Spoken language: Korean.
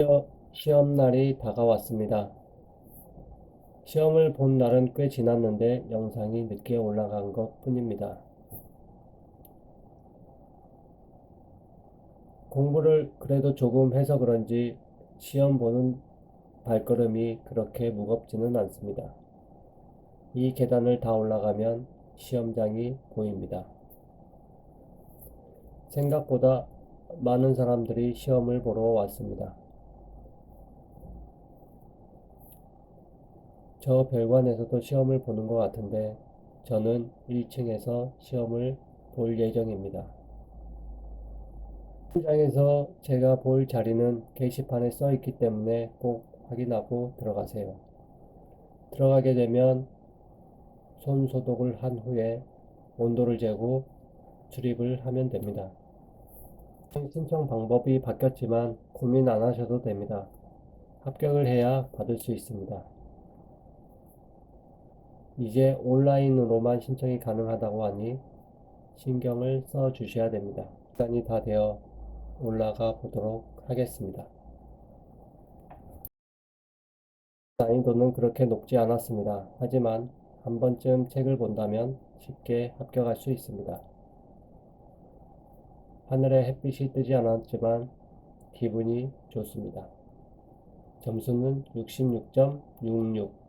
드디어 시험 날이 다가왔습니다. 시험을 본 날은 꽤 지났는데 영상이 늦게 올라간 것 뿐입니다. 공부를 그래도 조금 해서 그런지 시험 보는 발걸음이 그렇게 무겁지는 않습니다. 이 계단을 다 올라가면 시험장이 보입니다. 생각보다 많은 사람들이 시험을 보러 왔습니다. 저 별관에서도 시험을 보는 것 같은데 저는 1층에서 시험을 볼 예정입니다. 현장에서 제가 볼 자리는 게시판에 써 있기 때문에 꼭 확인하고 들어가세요. 들어가게 되면 손 소독을 한 후에 온도를 재고 출입을 하면 됩니다. 신청 방법이 바뀌었지만 고민 안 하셔도 됩니다. 합격을 해야 받을 수 있습니다. 이제 온라인으로만 신청이 가능하다고 하니 신경을 써 주셔야 됩니다. 시간이 다 되어 올라가 보도록 하겠습니다. 난이도는 그렇게 높지 않았습니다. 하지만 한 번쯤 책을 본다면 쉽게 합격할 수 있습니다. 하늘에 햇빛이 뜨지 않았지만 기분이 좋습니다. 점수는 66.66